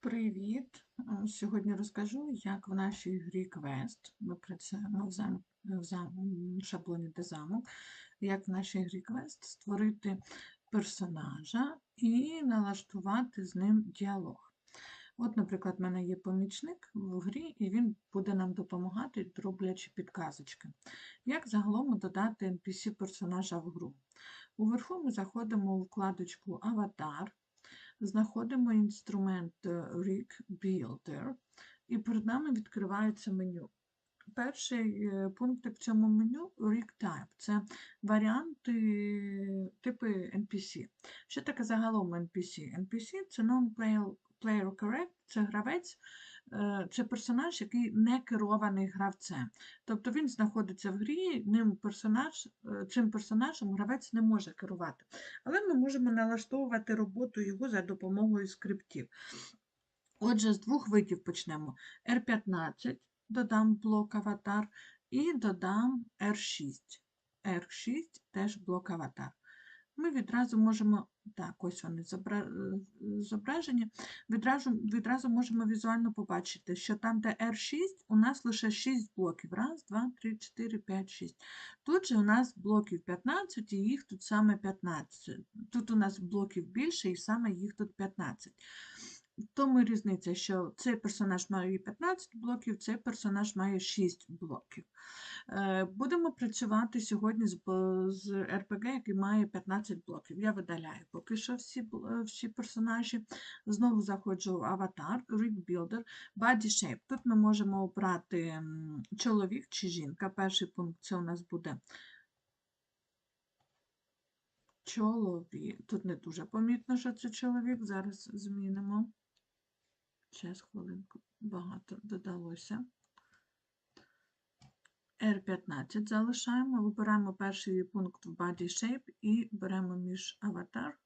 Привіт! Е, Сьогодні розкажу, як в нашій грі Quest, ми працюємо в, зам... в зам... шаблоні де замок, як в нашій грі Quest створити персонажа і налаштувати з ним діалог. От, наприклад, в мене є помічник в грі, і він буде нам допомагати, роблячи підказочки. Як загалом додати NPC-персонажа в гру? Уверху ми заходимо у вкладочку Аватар знаходимо інструмент е, Rig Builder, і перед нами відкривається меню. Перший е, пункт в цьому меню Rig Type це варіанти типи NPC. Що таке загалом NPC? NPC це Non-Player correct, це гравець, це персонаж, який не керований гравцем. Тобто він знаходиться в грі, ним персонаж, цим персонажем гравець не може керувати. Але ми можемо налаштовувати роботу його за допомогою скриптів. Отже, з двох видів почнемо. R15 додам блок аватар і додам R6. R6 теж блок аватар. Ми відразу можемо, так, ось вони зображені, відразу, відразу можемо візуально побачити, що там, де R6, у нас лише 6 блоків. Раз, два, три, 4, 5, 6. Тут же у нас блоків 15, і їх тут саме 15. Тут у нас блоків більше, і саме їх тут 15. Тому різниця, що цей персонаж має 15 блоків, цей персонаж має 6 блоків. Е, будемо працювати сьогодні з з РПГ, який має 15 блоків. Я видаляю поки що всі е, всі персонажі. Знову заходжу в аватар, Rig Builder, Body Shape. Тут ми можемо обрати чоловік чи жінка. Перший пункт це у нас буде чоловік. Тут не дуже помітно, що це чоловік. Зараз змінимо. Зараз хвилинку багато додалося. R15 залишаємо, вибираємо перший пункт в Body Shape і беремо між аватар.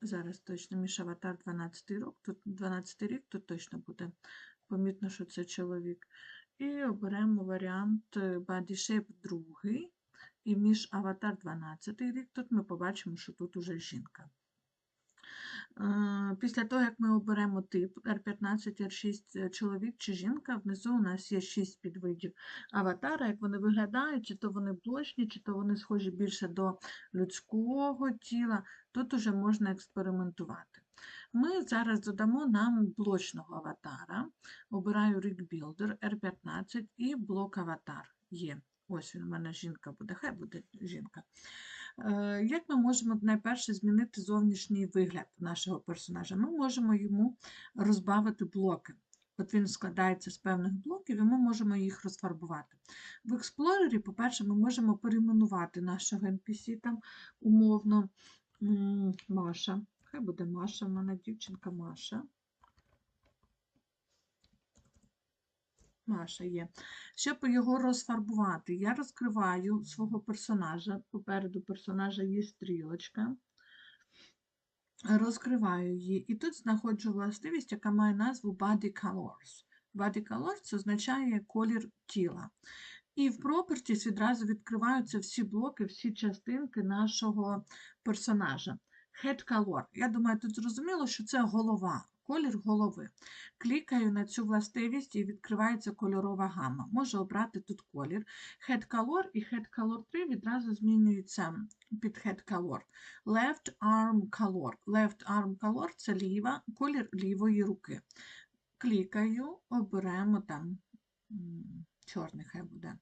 Зараз точно між аватар 12 рік, тут 12 рік, тут точно буде помітно, що це чоловік. І оберемо варіант Body Shape 2. І між аватар 12 рік, тут ми побачимо, що тут уже жінка. Після того, як ми оберемо тип R15, R6 е, чоловік чи жінка, внизу у нас є 6 підвидів аватара, як вони виглядають, чи то вони блочні, чи то вони схожі більше до людського тіла. Тут уже можна експериментувати. Ми зараз додамо нам блочного аватара. Обираю Rig Builder R15 і блок аватар є. Ось він у мене жінка буде, хай буде жінка. Е, як ми можемо найперше змінити зовнішній вигляд нашого персонажа? Ми можемо йому розбавити блоки. От він складається з певних блоків, і ми можемо їх розфарбувати. В експлорері, по-перше, ми можемо перейменувати нашого NPC там умовно Маша. Хай буде Маша, в мене дівчинка Маша. Маша є. Щоб його розфарбувати, я розкриваю свого персонажа. Попереду персонажа є стрілочка. Розкриваю її. І тут знаходжу властивість, яка має назву Body Colors. Body Colors означає колір тіла. І в Properties відразу відкриваються всі блоки, всі частинки нашого персонажа. Head Color. Я думаю, тут зрозуміло, що це голова колір голови. Клікаю на цю властивість і відкривається кольорова гама. Можу обрати тут колір. Head Color і Head Color 3 відразу змінюються під Head Color. Left Arm Color. Left Arm Color це ліва, колір лівої руки. Клікаю, оберемо там. Чорний хай буде.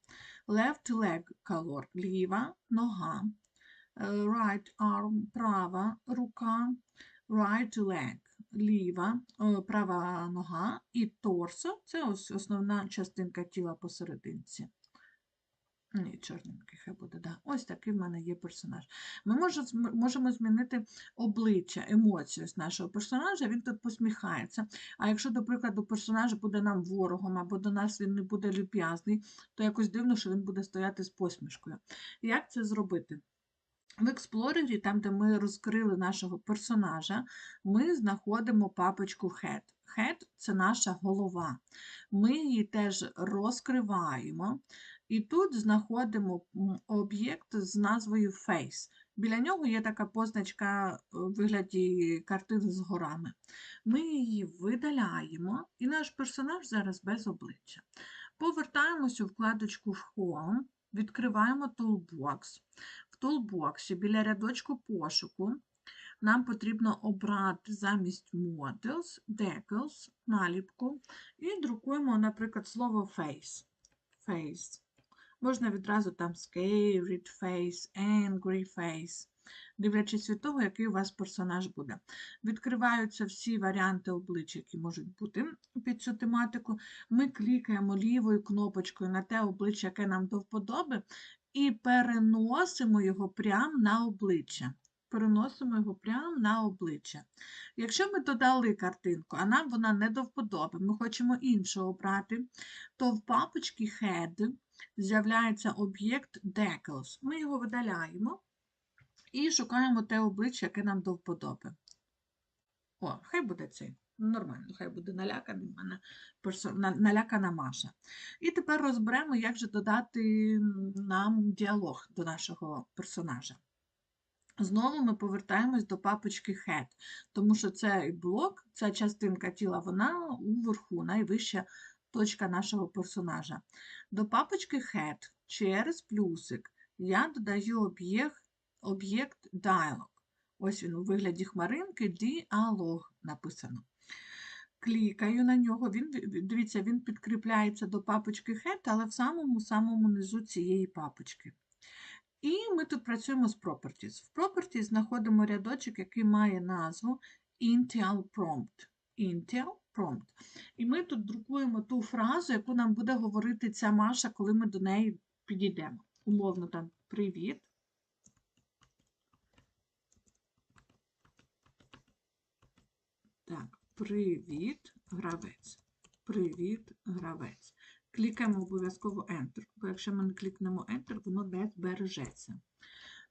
Left leg color ліва нога. Е, right arm права рука. Right leg ліва, права нога і торсо це ось основна частинка тіла посерединці. Ні, чорненький хай буде, да. Ось такий в мене є персонаж. Ми можемо змінити обличчя, емоцію з нашого персонажа, він тут посміхається. А якщо, до прикладу, персонаж буде нам ворогом, або до нас він не буде люб'язний, то якось дивно, що він буде стояти з посмішкою. Як це зробити? В Експлорері, там, де ми розкрили нашого персонажа, ми знаходимо папочку Head. Head – це наша голова. Ми її теж розкриваємо. І тут знаходимо об'єкт з назвою Face. Біля нього є така позначка у вигляді картини з горами. Ми її видаляємо, і наш персонаж зараз без обличчя. Повертаємося у вкладочку Home, відкриваємо Toolbox. Toolbox біля рядочку пошуку нам потрібно обрати замість Models, Decals, наліпку і друкуємо, наприклад, слово Face. Face. Можна відразу там scared face, angry face, дивлячись від того, який у вас персонаж буде. Відкриваються всі варіанти обличчя, які можуть бути під цю тематику. Ми клікаємо лівою кнопочкою на те обличчя, яке нам до вподоби, і переносимо його прямо на обличчя. Переносимо його прямо на обличчя. Якщо ми додали картинку, а нам вона не до вподоби, ми хочемо іншу обрати, то в папочці Head з'являється об'єкт Decals. Ми його видаляємо і шукаємо те обличчя, яке нам до вподоби. О, хай буде цей. Ну, Нормально, хай буде наляканий в мене налякана Маша. І тепер розберемо, як же додати нам діалог до нашого персонажа. Знову ми повертаємось до папочки Head, тому що цей блок, ця частинка тіла, вона уверху, найвища точка нашого персонажа. До папочки Head через плюсик я додаю об'єкт об'єкт Dialog. Ось він у вигляді хмаринки діалог написано. Клікаю на нього, він, дивіться, він підкріпляється до папочки Head, але в самому-самому низу цієї папочки. І ми тут працюємо з Properties. В Properties знаходимо рядочок, який має назву Intel Prompt. Intel Prompt. І ми тут друкуємо ту фразу, яку нам буде говорити ця Маша, коли ми до неї підійдемо. Умовно там привіт. Так, привіт, гравець. Привіт, гравець. Клікаємо обов'язково Enter, бо якщо ми не клікнемо Enter, воно не збережеться.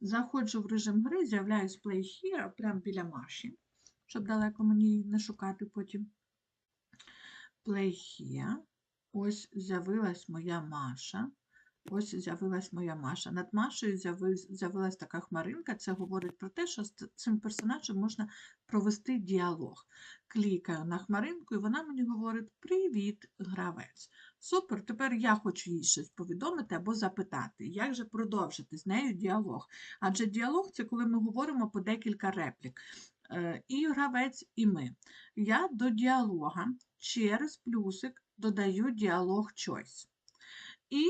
Заходжу в режим гри, з'являюсь Play Here, прямо біля Маші, щоб далеко мені не шукати потім. Play Here. Ось з'явилась моя Маша. Ось з'явилась моя Маша. Над Машею з'яви- з'явилась така хмаринка. Це говорить про те, що з цим персонажем можна провести діалог. Клікаю на хмаринку, і вона мені говорить: Привіт, гравець. Супер, тепер я хочу їй щось повідомити або запитати, як же продовжити з нею діалог. Адже діалог це коли ми говоримо по декілька реплік. Е, І гравець, і ми. Я до діалога через плюсик додаю діалог choice. І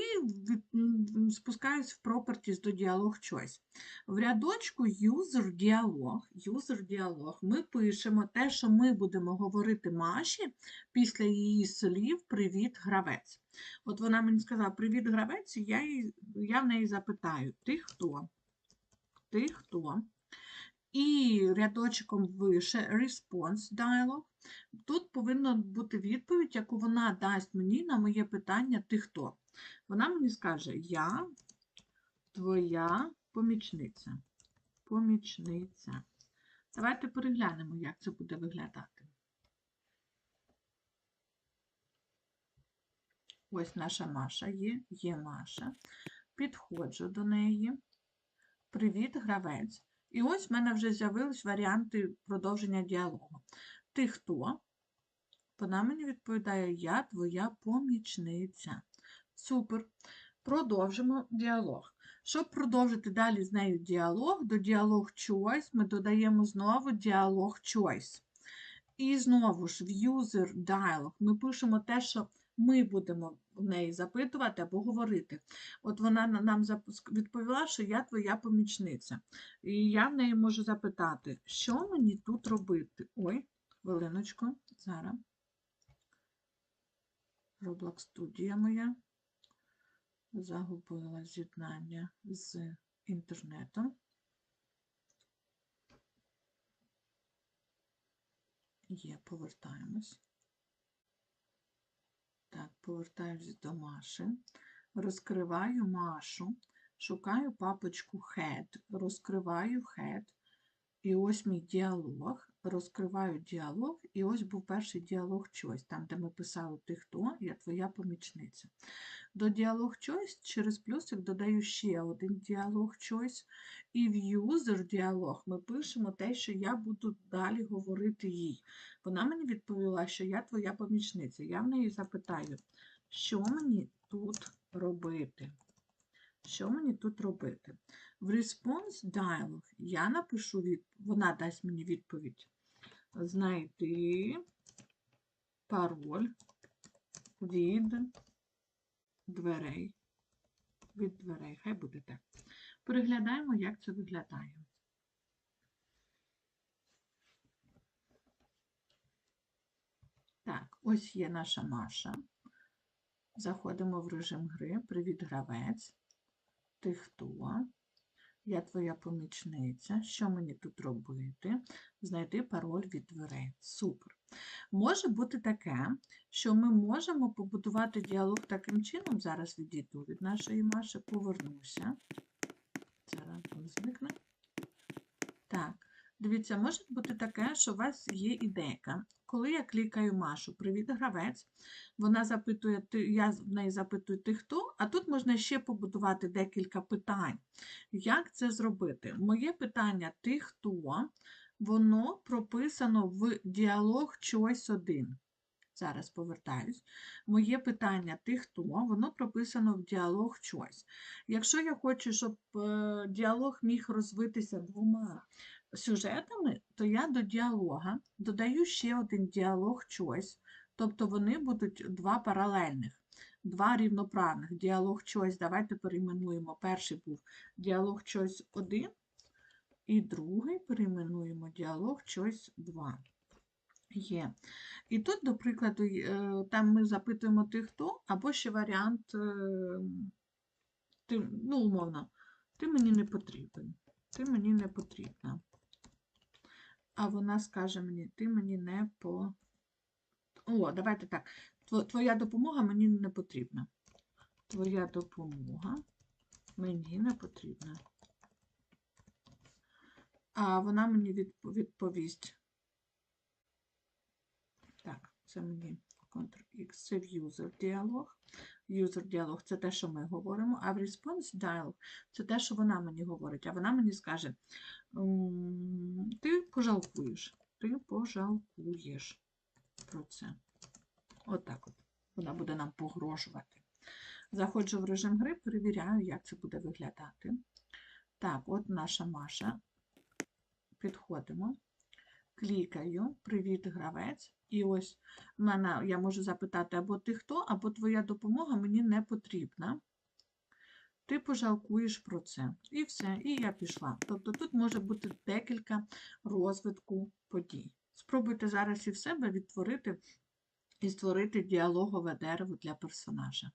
спускаюсь в Properties до діалог choice. В рядочку user діалог, user діалог ми пишемо те, що ми будемо говорити Маші після її слів Привіт, гравець. От вона мені сказала Привіт, гравець, і я, я в неї запитаю: Ти хто? Ти хто? І рядочком вище response dialog. Тут повинна бути відповідь, яку вона дасть мені на моє питання Ти хто? Вона мені скаже: Я твоя помічниця. Помічниця. Давайте переглянемо, як це буде виглядати. Ось наша Маша є, є Маша. Підходжу до неї. Привіт, гравець. І ось в мене вже з'явились варіанти продовження діалогу. Ти хто? Вона мені відповідає: Я твоя помічниця. Супер. Продовжимо діалог. Щоб продовжити далі з нею діалог, до діалог choice ми додаємо знову діалог choice. І знову ж в user dialog ми пишемо те, що ми будемо в неї запитувати або говорити. От вона нам відповіла, що я твоя помічниця. І я в неї можу запитати, що мені тут робити? Ой, хвилиночку, зараз. Roblox студія моя. Загубила з'єднання з інтернетом. Є, повертаємось. Так, повертаюсь до Маші. Розкриваю Машу, шукаю папочку Head, розкриваю Head. І ось мій діалог. Розкриваю діалог, і ось був перший діалог choice, там, де ми писали ти хто, я твоя помічниця. До діалог choice через плюсик додаю ще один діалог choice, і в user діалог ми пишемо те, що я буду далі говорити їй. Вона мені відповіла, що я твоя помічниця. Я в неї запитаю, що мені тут робити? Що мені тут робити? В response dialog я напишу від... вона дасть мені відповідь. Знайти пароль від дверей. Від дверей. Хай буде так. Переглядаємо, як це виглядає. Так, ось є наша Маша. Заходимо в режим гри. Привіт, гравець. Ти хто? Я твоя помічниця. Що мені тут робити? Знайти пароль від дверей. Супер. Може бути таке, що ми можемо побудувати діалог таким чином. Зараз відійду від нашої Маші, повернуся. Зараз він зникне. Дивіться, може бути таке, що у вас є ідейка. Коли я клікаю Машу, привіт, гравець, вона запитує, я в неї запитую, ти хто? А тут можна ще побудувати декілька питань. Як це зробити? Моє питання ти хто? Воно прописано в діалог Choice 1. Зараз повертаюсь. Моє питання ти хто? Воно прописано в діалог Choice. Якщо я хочу, щоб е, діалог міг розвитися двома сюжетами, то я до діалога додаю ще один діалог choice, тобто вони будуть два паралельних, два рівноправних. Діалог choice, давайте перейменуємо. Перший був діалог choice 1, і другий перейменуємо діалог choice 2. Є. І тут, до прикладу, е, там ми запитуємо ти хто, або ще варіант, е, ти, ну, умовно, ти мені не потрібен. Ти мені не потрібна а вона скаже мені, ти мені не по. О, давайте так. Твоя допомога мені не потрібна. Твоя допомога мені не потрібна. А вона мені відп- відповість. Так, це мені Ctrl-X, це user діалог. User діалог це те, що ми говоримо, а в response dialog це те, що вона мені говорить. А вона мені скаже: ти пожалкуєш, ти пожалкуєш про це. Отак от. Вона буде нам погрожувати. Заходжу в режим гри, перевіряю, як це буде виглядати. Так, от наша Маша. Підходимо. Клікаю, привіт, гравець. І ось мене я можу запитати, або ти хто, або твоя допомога мені не потрібна. Ти пожалкуєш про це. І все, і я пішла. Тобто тут може бути декілька розвитку подій. Спробуйте зараз і в себе відтворити і створити діалогове дерево для персонажа.